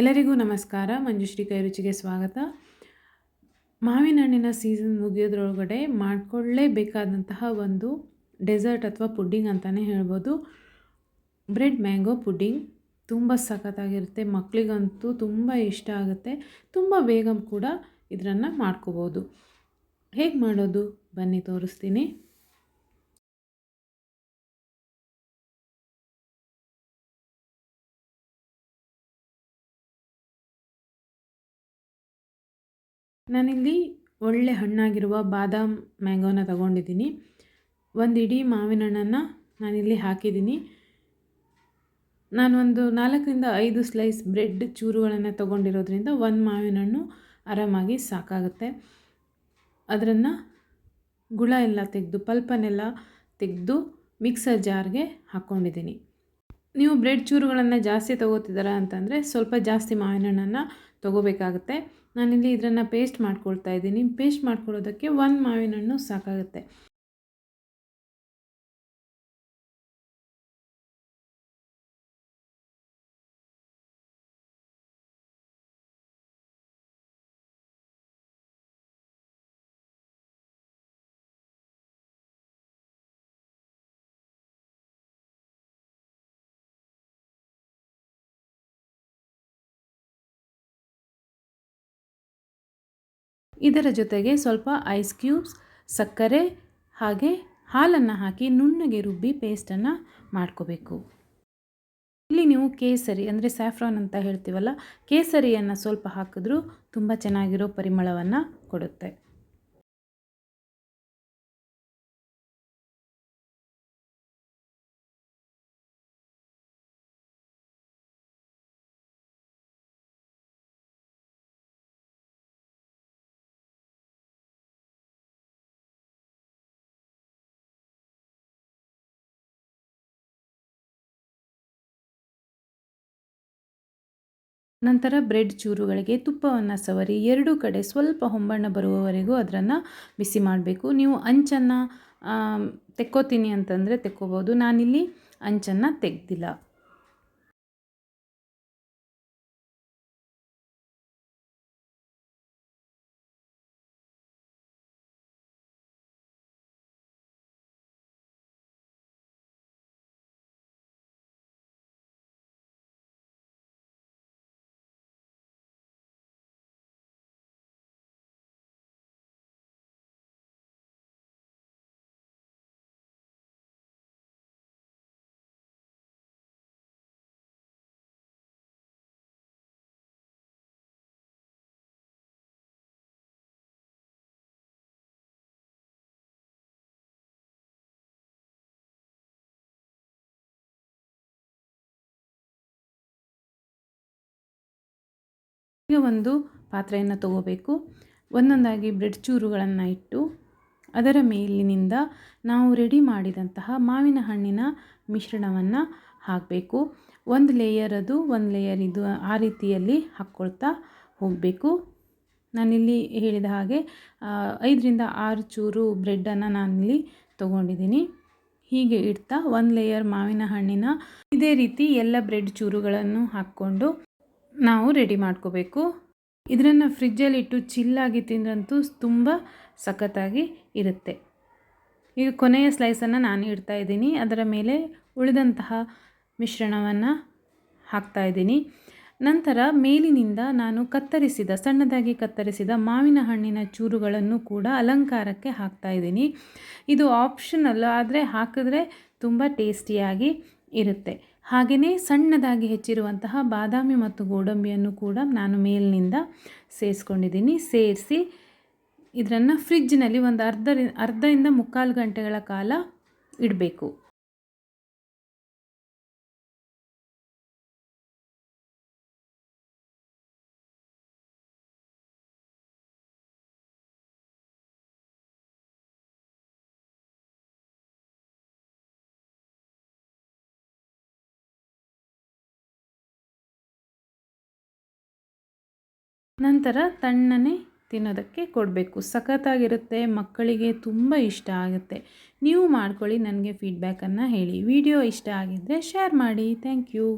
ಎಲ್ಲರಿಗೂ ನಮಸ್ಕಾರ. ಮಂಜುಶ್ರೀ ಕೈ ರುಚಿಗೆ ಸ್ವಾಗತ. ಮಾವಿನ ಹಣ್ಣಿನ ಸೀಸನ್ ಮುಗಿಯೋದ್ರೊಳಗಡೆ ಮಾಡಿಕೊಳ್ಳೇಬೇಕಾದಂತಹ ಒಂದು ಡೆಸರ್ಟ್ ಅಥವಾ ಪುಡ್ಡಿಂಗ್ ಅಂತಲೇ ಹೇಳ್ಬೋದು. ಬ್ರೆಡ್ ಮ್ಯಾಂಗೋ ಪುಡ್ಡಿಂಗ್ ತುಂಬ ಸಖತ್ತಾಗಿರುತ್ತೆ. ಮಕ್ಕಳಿಗಂತೂ ತುಂಬ ಇಷ್ಟ ಆಗುತ್ತೆ. ತುಂಬ ಬೇಗ ಕೂಡ ಇದನ್ನು ಮಾಡ್ಕೋಬೋದು. ಹೇಗೆ ಮಾಡೋದು? ಬನ್ನಿ ತೋರಿಸ್ತೀನಿ. ನಾನಿಲ್ಲಿ ಒಳ್ಳೆ ಹಣ್ಣಾಗಿರುವ ಬಾದಾಮ್ ಮ್ಯಾಂಗೋನ ತಗೊಂಡಿದ್ದೀನಿ. ಒಂದು ಇಡೀ ಮಾವಿನ ಹಣ್ಣನ್ನು ನಾನಿಲ್ಲಿ ಹಾಕಿದ್ದೀನಿ. ನಾನೊಂದು ನಾಲ್ಕರಿಂದ ಐದು ಸ್ಲೈಸ್ ಬ್ರೆಡ್ ಚೂರುಗಳನ್ನು ತೊಗೊಂಡಿರೋದ್ರಿಂದ ಒಂದು ಮಾವಿನ ಹಣ್ಣು ಆರಾಮಾಗಿ ಸಾಕಾಗುತ್ತೆ. ಅದರನ್ನು ಗುಳ ಎಲ್ಲ ತೆಗೆದು ಪಲ್ಪನ್ನೆಲ್ಲ ತೆಗೆದು ಮಿಕ್ಸರ್ ಜಾರ್ಗೆ ಹಾಕ್ಕೊಂಡಿದ್ದೀನಿ ನೀವು ಬ್ರೆಡ್ ಚೂರುಗಳನ್ನು ಜಾಸ್ತಿ ತೊಗೋತಿದ್ದೀರಾ ಅಂತಂದರೆ ಸ್ವಲ್ಪ ಜಾಸ್ತಿ ಮಾವಿನ ಹಣ್ಣನ್ನು ತೊಗೋಬೇಕಾಗುತ್ತೆ. ನಾನಿಲ್ಲಿ ಇದನ್ನು ಪೇಸ್ಟ್ ಮಾಡ್ಕೊಳ್ತಾ ಇದ್ದೀನಿ. ಪೇಸ್ಟ್ ಮಾಡ್ಕೊಳ್ಳೋದಕ್ಕೆ ಒಂದು ಮಾವಿನ ಹಣ್ಣು ಸಾಕಾಗುತ್ತೆ. ಇದರ ಜೊತೆಗೆ ಸ್ವಲ್ಪ ಐಸ್ ಕ್ಯೂಬ್ಸ್, ಸಕ್ಕರೆ ಹಾಗೆ ಹಾಲನ್ನು ಹಾಕಿ ನುಣ್ಣಗೆ ರುಬ್ಬಿ ಪೇಸ್ಟನ್ನು ಮಾಡ್ಕೋಬೇಕು. ಇಲ್ಲಿ ನೀವು ಕೇಸರಿ ಅಂದರೆ ಸ್ಯಾಫ್ರಾನ್ ಅಂತ ಹೇಳ್ತೀವಲ್ಲ, ಕೇಸರಿಯನ್ನು ಸ್ವಲ್ಪ ಹಾಕಿದ್ರೂ ತುಂಬ ಚೆನ್ನಾಗಿರೋ ಪರಿಮಳವನ್ನು ಕೊಡುತ್ತೆ. ನಂತರ ಬ್ರೆಡ್ ಚೂರುಗಳಿಗೆ ತುಪ್ಪವನ್ನು ಸವರಿ ಎರಡೂ ಕಡೆ ಸ್ವಲ್ಪ ಹೊಂಬಣ್ಣ ಬರುವವರೆಗೂ ಅದನ್ನು ಬಿಸಿ ಮಾಡಬೇಕು. ನೀವು ಅಂಚನ್ನು ತೆಕ್ಕೋತೀನಿ ಅಂತಂದರೆ ತೆಕ್ಕೋಬೋದು. ನಾನಿಲ್ಲಿ ಅಂಚನ್ನು ತೆಗೆದಿಲ್ಲ. ಈಗ ಒಂದು ಪಾತ್ರೆಯನ್ನು ತಗೋಬೇಕು. ಒಂದೊಂದಾಗಿ ಬ್ರೆಡ್ ಚೂರುಗಳನ್ನು ಇಟ್ಟು ಅದರ ಮೇಲಿನಿಂದ ನಾವು ರೆಡಿ ಮಾಡಿದಂತಹ ಮಾವಿನ ಹಣ್ಣಿನ ಮಿಶ್ರಣವನ್ನು ಹಾಕಬೇಕು. ಒಂದು ಲೇಯರ್ ಅದು, ಒಂದು ಲೇಯರ್ ಇದು ಆ ರೀತಿಯಲ್ಲಿ ಹಾಕ್ಕೊಳ್ತಾ ಹೋಗಬೇಕು. ನಾನಿಲ್ಲಿ ಹೇಳಿದ ಹಾಗೆ ಐದರಿಂದ ಆರು ಚೂರು ಬ್ರೆಡ್ಡನ್ನು ನಾನಿಲ್ಲಿ ತೊಗೊಂಡಿದ್ದೀನಿ. ಹೀಗೆ ಇಡ್ತಾ ಒಂದು ಲೇಯರ್ ಮಾವಿನ ಹಣ್ಣಿನ ಇದೇ ರೀತಿ ಎಲ್ಲ ಬ್ರೆಡ್ ಚೂರುಗಳನ್ನು ಹಾಕ್ಕೊಂಡು ನಾವು ರೆಡಿ ಮಾಡ್ಕೋಬೇಕು. ಇದನ್ನು ಫ್ರಿಜ್ಜಲ್ಲಿಟ್ಟು ಚಿಲ್ಲಾಗಿ ತಿಂದ್ರಂತೂ ತುಂಬ ಸಖತ್ತಾಗಿ ಇರುತ್ತೆ. ಈಗ ಕೊನೆಯ ಸ್ಲೈಸನ್ನು ನಾನು ಇಡ್ತಾ ಇದ್ದೀನಿ. ಅದರ ಮೇಲೆ ಉಳಿದಂತಹ ಮಿಶ್ರಣವನ್ನು ಹಾಕ್ತಾ ಇದ್ದೀನಿ. ನಂತರ ಮೇಲಿನಿಂದ ನಾನು ಕತ್ತರಿಸಿದ, ಸಣ್ಣದಾಗಿ ಕತ್ತರಿಸಿದ ಮಾವಿನ ಹಣ್ಣಿನ ಚೂರುಗಳನ್ನು ಕೂಡ ಅಲಂಕಾರಕ್ಕೆ ಹಾಕ್ತಾ ಇದ್ದೀನಿ. ಇದು ಆಪ್ಷನಲ್ ಆದರೆ ಹಾಕಿದ್ರೆ ತುಂಬ ಟೇಸ್ಟಿಯಾಗಿ ಇರುತ್ತೆ. ಹಾಗೆಯೇ ಸಣ್ಣದಾಗಿ ಹೆಚ್ಚಿರುವಂತಹ ಬಾದಾಮಿ ಮತ್ತು ಗೋಡಂಬಿಯನ್ನು ಕೂಡ ನಾನು ಮೇಲಿನಿಂದ ಸೇರಿಸ್ಕೊಂಡಿದ್ದೀನಿ. ಸೇರಿಸಿ ಇದನ್ನು ಫ್ರಿಜ್ಜಿನಲ್ಲಿ ಒಂದು ಅರ್ಧ ಅರ್ಧದಿಂದ ಮುಕ್ಕಾಲು ಗಂಟೆಗಳ ಕಾಲ ಇಡಬೇಕು. ನಂತರ ತಣ್ಣನೆ ತಿನ್ನೋದಕ್ಕೆ ಕೊಡಬೇಕು. ಸಖತ್ತಾಗಿರುತ್ತೆ, ಮಕ್ಕಳಿಗೆ ತುಂಬ ಇಷ್ಟ ಆಗುತ್ತೆ. ನೀವು ಮಾಡ್ಕೊಳ್ಳಿ, ನನಗೆ ಫೀಡ್ಬ್ಯಾಕನ್ನು ಹೇಳಿ. ವಿಡಿಯೋ ಇಷ್ಟ ಆಗಿದ್ದರೆ ಶೇರ್ ಮಾಡಿ. Thank you